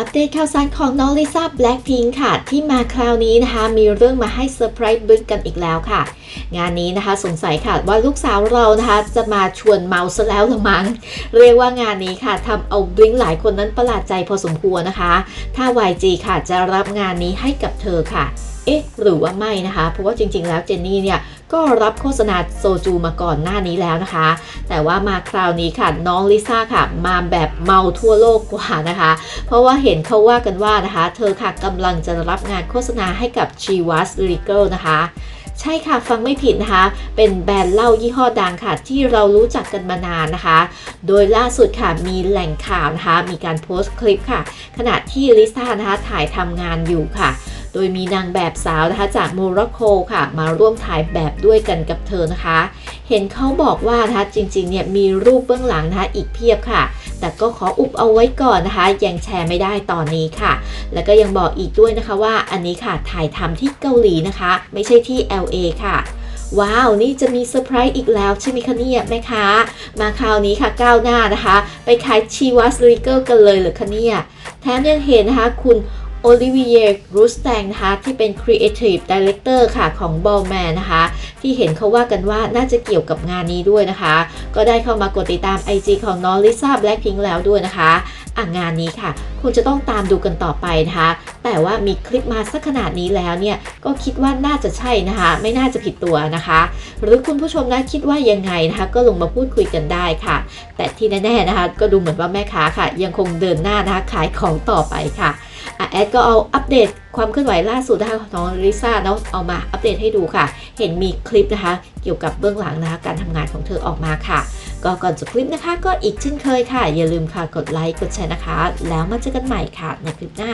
อัปเดตข่าวสารของน้องลิซ่าแบล็กพิงค่ะ ที่มาคราวนี้นะคะ มีเรื่องมาให้เซอร์ไพรส์บึ้งกันอีกแล้วค่ะ งานนี้นะคะสงสัยค่ะว่าลูกสาวเรานะคะ จะมาชวนเมาซะแล้วละมั้งเรียกว่างานนี้ค่ะทำเอาบลิงหลายคนนั้นประหลาดใจพอสมควรนะคะ ถ้า YG ค่ะจะรับงานนี้ให้กับเธอค่ะ เอ๊ะ หรือว่าไม่นะคะ เพราะว่าจริง ๆ แล้วเจนนี่เนี่ยก็รับโฆษณาโซจูมาก่อนหน้านี้แล้วนะคะ แต่ว่ามาคราวนี้ค่ะน้องลิซ่าค่ะ มาแบบเมาทั่วโลกกว่านะคะ เพราะว่าเห็นเขาว่ากันว่านะคะ เธอค่ะกำลังจะรับงานโฆษณาให้กับ Chivas Regal นะคะใช่ค่ะ ฟังไม่ผิดนะคะ เป็นแบรนด์เหล้ายี่ห้อดังค่ะ ที่เรารู้จักกันมานานนะคะ โดยล่าสุดค่ะมีแหล่งข่าวนะคะ มีการโพสต์คลิปค่ะ ขณะที่ลิซ่านะคะถ่ายทำงานอยู่ค่ะ ดยมีนางแบบสาวนะคะจากโมร็อกโกค่ะ มาร่วมถ่ายแบบด้วยกันกับเธอนะคะ เห็นเขาบอกว่านะคะจริงๆเนี่ยมีรูปเบื้องหลังนะคะอีกเพียบค่ะ แต่ก็ขออุบเอาไว้ก่อนนะคะ ยังแชร์ไม่ได้ตอนนี้ค่ะ แล้วก็ยังบอกอีกด้วยนะคะว่าอันนี้ค่ะถ่ายทำที่เกาหลีนะคะ ไม่ใช่ที่ LA ค่ะว้าว นี่จะมีเซอร์ไพรส์อีกแล้ว ใช่ไหมคะเนี่ยแม่ค้ามาคราวนี้ค่ะก้าวหน้านะคะ ไปขายชีวัสริเกิลกันเลยเหรือคะเนี่ย แถมยังเห็นนะคะ คุณ โอลิเวียรูสแตงนะคะที่เป็น Creative Director ค่ะของ b a l l m a n นะคะที่เห็นเขาว่ากันว่าน่าจะเกี่ยวกับงานนี้ด้วยนะคะ ก็ได้เข้ามากดติดตาม IG ของน้องลิซ่าแบล็ k พิงแล้วด้วยนะคะอะงานนี้ค่ะ คงจะต้องตามดูกันต่อไปนะคะ แต่ว่ามีคลิปมาสักขนาดนี้แล้วเนี่ย ก็คิดว่าน่าจะใช่นะคะ ไม่น่าจะผิดตัวนะคะ หรือคุณผู้ชมนะคิดว่ายังไงนะคะ ก็ลงมาพูดคุยกันได้ค่ะ แต่ที่แน่ๆนะคะ ก็ดูเหมือนว่าแม่ค้าค่ะ ยังคงเดินหน้านะคะขายของต่อไปค่ะ อะแอดก็เอาอัปเดตความเคลื่อนไหวล่าสุดนะคะของน้องลิซ่าเนาะเอามาอัปเดตให้ดูค่ะ เห็นมีคลิปนะคะ เกี่ยวกับเบื้องหลังนะคะการทำงานของเธอออกมาค่ะ ก็ก่อนจบคลิปนะคะ ก็อีกเช่นเคยค่ะ อย่าลืมค่ะกดไลค์กดแชร์นะคะ แล้วมาเจอกันใหม่ค่ะในคลิปหน้า